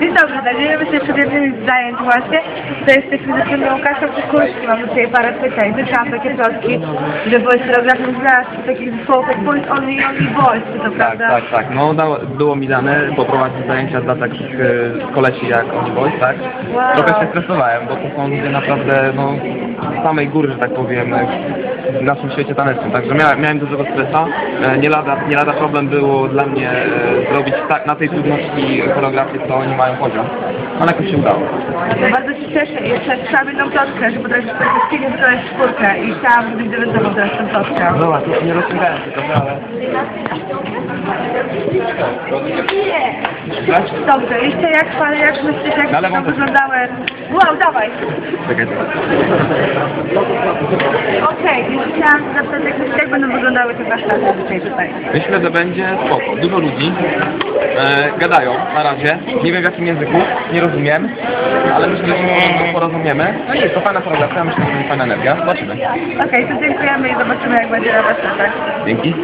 Dzień dobry, znajdujemy się przed jednym z zajęć właśnie. To jest taki zaczynamy Łukasza Kukulski. Mamy tutaj parę pytań. Słyszałam takie plotki, że byłeś choreografem z takich zespołów jak Boys Only i Only Boys, czy to Tak, prawda? tak, tak. No dało, było mi dane poprowadzić zajęcia dla takich e, kolesi jak Oni Boys, tak? Wow. Trochę się stresowałem, bo to są ludzie naprawdę, no, samej góry, że tak powiem, e, w naszym świecie tanecznym. Także miałem, miałem dużego stresa. E, nie, lada, nie lada problem było dla mnie e, zrobić tak, na tej trudności choreografię, co oni mają poziom. Ale jakoś się udało. Bardzo się cieszę. Jeszcze słyszałam jedną plotkę, że potrafisz wszystkiego wykonać czwórkę i chciałam, żebyś debiutował teraz tę plotkę. Dobra, to nie rozciągałem się trochę, ale... Dobrze, jeszcze jak pan, jak myślisz, jak to też. wyglądały? Wow, dawaj! Czekaj, Okej, okay, chciałam zapytać, jak będą wyglądały te warsztaty dzisiaj tutaj? Myślę, że będzie spoko. Dużo ludzi e, gadają na razie. Nie wiem w jakim języku, nie rozumiem, ale myślę, że się porozumiemy. No i jest to fajna choreografia, myślę, że będzie fajna energia. Zobaczymy. Okej, to dziękujemy i zobaczymy, jak będzie na warsztatach. Dzięki.